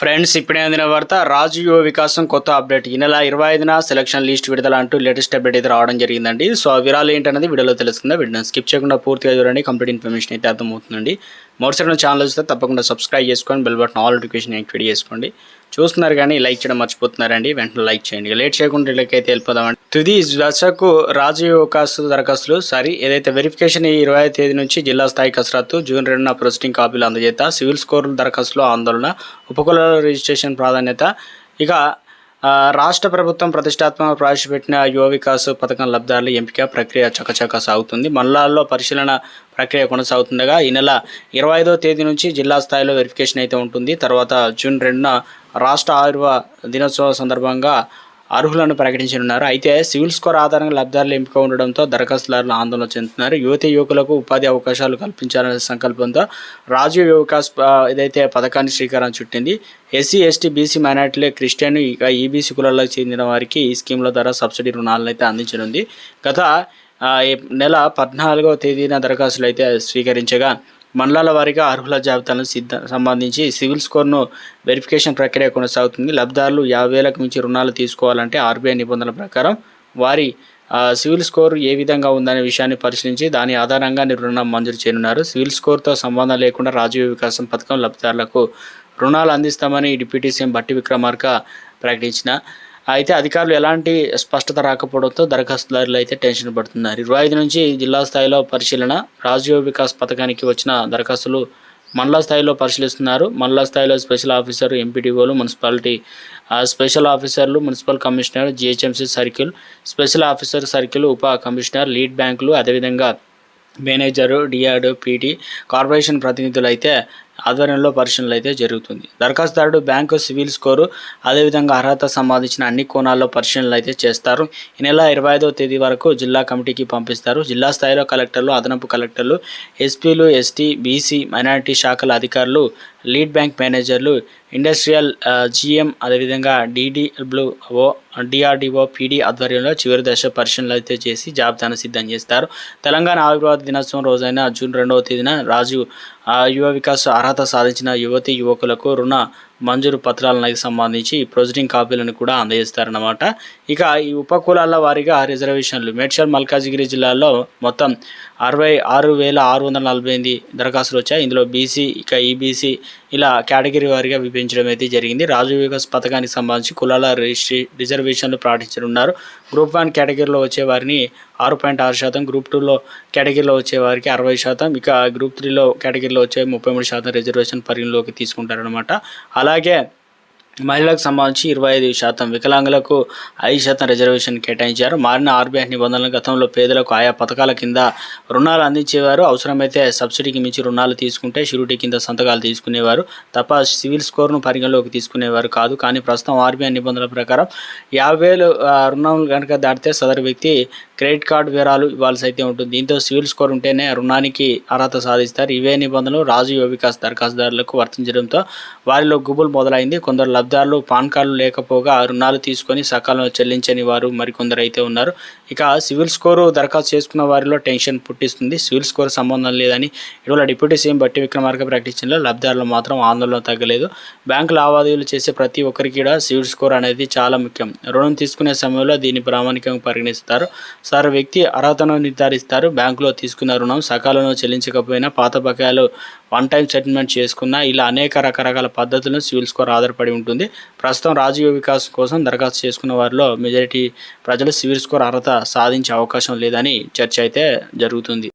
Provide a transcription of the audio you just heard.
Friends ఇప్పుడే అందిన వార్త రాజు యువ వికాసం కొత్త అప్డేట్. ఈ నెల ఇరవై ఐదున సెలక్షన్ లిస్ట్ విడుదల అంటూ లేటెస్ట్ అప్డేట్ అయితే రావడం జరిగిందండి. సో ఆ వివరాలు ఏంటనేది వీడియోలో తెలుసుకుందాం. వీడియో స్కిప్ చేయకుండా పూర్తిగా చూడండి. కంప్లీట్ ఇన్ఫర్మేషన్ అయితే అర్థమవుతుందండి. మరోసారి ఛానల్ వస్తే తప్పకుండా సబ్స్క్రైబ్ చేసుకొని bell button all notification activate చేసుకోండి. చూస్తున్నారు కానీ లైక్ చేయడం మర్చిపోతున్నారండి. వెంటనే లైక్ చేయండి. ఇక లేట్ చేయకుండా అయితే వెళ్ళిపోదామండి. తుది దశకు రాజీవ్ అవకాశాలు దరఖాస్తులు. సారీ ఏదైతే వెరిఫికేషన్ ఈ ఇరవై తేదీ నుంచి జిల్లా స్థాయి కసరత్తు జూన్ రెండున ప్రొసీడింగ్ కాపీలు అందజేత సివిల్ స్కోర్ దరఖాస్తులో ఆందోళన ఉపకుల రిజిస్ట్రేషన్ ప్రాధాన్యత. ఇక రాష్ట్ర ప్రభుత్వం ప్రతిష్టాత్మక ప్రవేశపెట్టిన యువ వికాస్ పథకం లబ్ధారుల ఎంపిక ప్రక్రియ చకచక సాగుతుంది. మండలాల్లో పరిశీలన ప్రక్రియ కొనసాగుతుండగా ఈ నెల ఇరవై ఐదో తేదీ నుంచి జిల్లా స్థాయిలో వెరిఫికేషన్ అయితే ఉంటుంది. తర్వాత జూన్ రెండున రాష్ట్ర ఆయుర్వ దినోత్సవం సందర్భంగా అర్హులను ప్రకటించనున్నారు. అయితే సివిల్ స్కోర్ ఆధారంగా లబ్ధారులు ఎంపిక ఉండడంతో దరఖాస్తుదారులు ఆందోళన చెందుతున్నారు. యువతి యువకులకు ఉపాధి అవకాశాలు కల్పించాలనే సంకల్పంతో రాజీవ్ యువకాస్ ఏదైతే పథకాన్ని శ్రీకారం చుట్టింది ఎస్సీ ఎస్టీ బీసీ మైనార్టీలు క్రిస్టియన్ ఇక ఈబీసీ కులాలకు చెందిన వారికి ఈ స్కీమ్ల ద్వారా సబ్సిడీ రుణాలను అయితే అందించనుంది. గత నెల పద్నాలుగవ తేదీన దరఖాస్తులు అయితే స్వీకరించగా మండలాల వారీగా అర్హుల జాబితాను సిద్ధ సంబంధించి సివిల్ స్కోర్ను వెరిఫికేషన్ ప్రక్రియ కొనసాగుతుంది. లబ్ధారులు యాభై వేలకు మించి రుణాలు తీసుకోవాలంటే ఆర్బీఐ నిబంధనల ప్రకారం వారి సివిల్ స్కోర్ ఏ విధంగా ఉందనే విషయాన్ని పరిశీలించి దాని ఆధారంగా రుణం మంజూరు చేయనున్నారు. సివిల్ స్కోర్తో సంబంధం లేకుండా రాజీవ వికాసం పథకం లబ్ధిదారులకు రుణాలు అందిస్తామని డిప్యూటీ సీఎం బట్టి విక్రమార్క ప్రకటించిన అయితే అధికారులు ఎలాంటి స్పష్టత రాకపోవడంతో దరఖాస్తుదారులు అయితే టెన్షన్ పడుతున్నారు. ఇరవై ఐదు నుంచి జిల్లా స్థాయిలో పరిశీలన రాజీవ్ వికాస్ పథకానికి వచ్చిన దరఖాస్తులు మండల స్థాయిలో పరిశీలిస్తున్నారు. మండల స్థాయిలో స్పెషల్ ఆఫీసర్ ఎంపీడీఓలు మున్సిపాలిటీ స్పెషల్ ఆఫీసర్లు municipal commissioner GHMC circle special officer circle ఉప కమిషనర్ లీడ్ బ్యాంకులు అదేవిధంగా మేనేజరు డిఆర్డు పీటీ కార్పొరేషన్ ప్రతినిధులు అయితే ఆధ్వర్యంలో పరిశీలనలు అయితే జరుగుతుంది. దరఖాస్తుదారుడు బ్యాంకు సివిల్ స్కోరు అదేవిధంగా అర్హత సంబంధించిన అన్ని కోణాల్లో పరిశీలనలు అయితే చేస్తారు. ఈ నెల ఇరవై ఐదో తేదీ వరకు జిల్లా కమిటీకి పంపిస్తారు. జిల్లా స్థాయిలో కలెక్టర్లు అదనపు కలెక్టర్లు ఎస్పీలు ఎస్టీ బీసీ మైనారిటీ శాఖల అధికారులు లీడ్ బ్యాంక్ మేనేజర్లు ఇండస్ట్రియల్ జిఎం అదేవిధంగా డిడిబ్ల్యూఓ డిఆర్డిఓ పీడీ ఆధ్వర్యంలో చివరి దశ పరిశీలనలు అయితే చేసి జాబితాను సిద్ధం చేస్తారు. తెలంగాణ ఆవిర్భావ దినోత్సవం రోజైన జూన్ రెండవ తేదీన రాజు యువ వికాస్ అర్హత సాధించిన యువతి యువకులకు రుణ మంజూరు పత్రాలకి సంబంధించి ప్రొసీడింగ్ కాపీలను కూడా అందజేస్తారన్నమాట. ఇక ఈ ఉపకులాల వారీగా రిజర్వేషన్లు. మేడ్చల్ మల్కాజిగిరి జిల్లాలో మొత్తం అరవై ఆరు వేల ఆరు వందల నలభై ఎనిమిది దరఖాస్తులు వచ్చాయి. ఇందులో బీసీ ఇక ఈబీసీ ఇలా కేటగిరీ వారిగా విభజించడం అయితే జరిగింది. రాజు వికాస్ పథకానికి సంబంధించి కులాల రిజిస్ట్రీ రిజర్వేషన్లు ప్రకటించనున్నారు గ్రూప్ వన్ కేటగిరీలో వచ్చే వారిని ఆరు పాయింట్ ఆరు శాతం గ్రూప్ టూలో కేటగిరీలో వచ్చే వారికి అరవై శాతం ఇక గ్రూప్ త్రీలో కేటగిరీలో వచ్చే ముప్పై మూడు శాతం రిజర్వేషన్ పరిగణలోకి తీసుకుంటారనమాట అలా again. మహిళలకు సంబంధించి ఇరవై ఐదు శాతం వికలాంగులకు ఐదు శాతం రిజర్వేషన్ కేటాయించారు. మారిన ఆర్బీఐ నిబంధనల గతంలో పేదలకు ఆయా పథకాల కింద రుణాలు అందించేవారు. అవసరమైతే సబ్సిడీకి మించి రుణాలు తీసుకుంటే షూరిటీ కింద సంతకాలు తీసుకునేవారు. తప్ప సివిల్ స్కోర్ను పరిగణలోకి తీసుకునేవారు కాదు. కానీ ప్రస్తుతం ఆర్బీఐ నిబంధనల ప్రకారం యాభై వేలు రుణాలు రుణం కనుక దాటితే సదరు వ్యక్తి క్రెడిట్ కార్డు వివరాలు ఇవ్వాల్సి అయితే ఉంటుంది. దీంతో సివిల్ స్కోర్ ఉంటేనే రుణానికి అర్హత సాధిస్తారు. ఇవే నిబంధనలు రాజు యువ వికాస్ దరఖాస్తుదారులకు వర్తించడంతో వారిలో గుబులు మొదలైంది. కొందరు లబ్ధారులు పాన్ కార్డులు లేకపోగా రుణాలు తీసుకొని సకాలంలో చెల్లించని వారు మరికొందరు అయితే ఉన్నారు. ఇక సివిల్ స్కోరు దరఖాస్తు చేసుకున్న వారిలో టెన్షన్ పుట్టిస్తుంది. సివిల్ స్కోర్ సంబంధం లేదని ఇటీవల డిప్యూటీ సీఎం బట్టి విక్రమార్క ప్రకటించిన లబ్ధారులు మాత్రం ఆందోళన తగ్గలేదు. బ్యాంకు లావాదేవీలు చేసే ప్రతి ఒక్కరికి కూడా సివిల్ స్కోర్ అనేది చాలా ముఖ్యం. రుణం తీసుకునే సమయంలో దీన్ని ప్రామాణికంగా పరిగణిస్తారు. సార్ వ్యక్తి అర్హతను నిర్ధారిస్తారు. బ్యాంకులో తీసుకున్న రుణం సకాలంలో చెల్లించకపోయినా పాత బకాయాలు వన్ టైం సెటిల్మెంట్ చేసుకున్న ఇలా అనేక రకరకాల పద్ధతులను సివిల్ స్కోర్ ఆధారపడి ఉంటుంది. ప్రస్తుతం రాజకీయ వికాస్ కోసం దరఖాస్తు చేసుకున్న వారిలో మెజారిటీ ప్రజలు సివిల్ స్కోర్ అర్హత సాధించే అవకాశం లేదని చర్చ అయితే జరుగుతుంది.